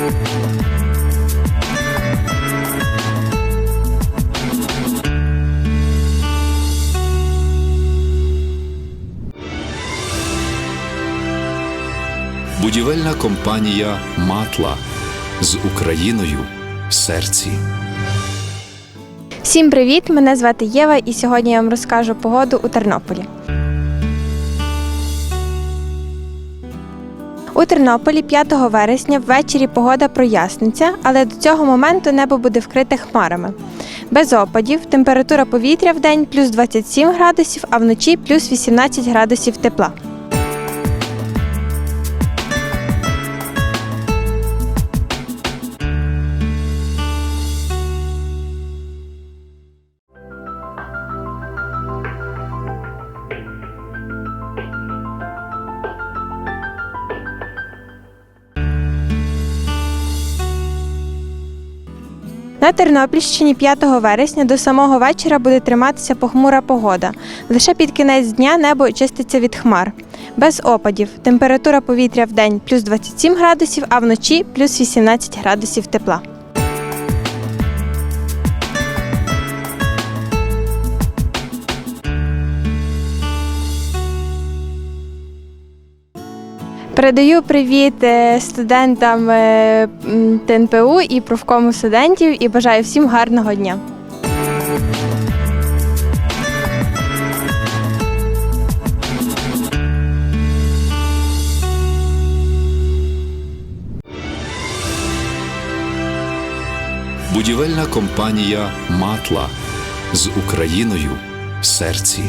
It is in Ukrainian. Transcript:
Будівельна компанія Матла з Україною в серці. Всім привіт! Мене звати Єва, і сьогодні я вам розкажу погоду у Тернополі. У Тернополі 5 вересня ввечері погода проясниться, але до цього моменту небо буде вкрите хмарами. Без опадів, температура повітря в день плюс 27 градусів, а вночі плюс 18 градусів тепла. На Тернопільщині 5 вересня до самого вечора буде триматися похмура погода. Лише під кінець дня небо очиститься від хмар. Без опадів. Температура повітря в день плюс 27 градусів, а вночі плюс 18 градусів тепла. Передаю привіт е, студентам е, ТНПУ і профкому студентів і бажаю всім гарного дня. Будівельна компанія Матла з Україною в серці.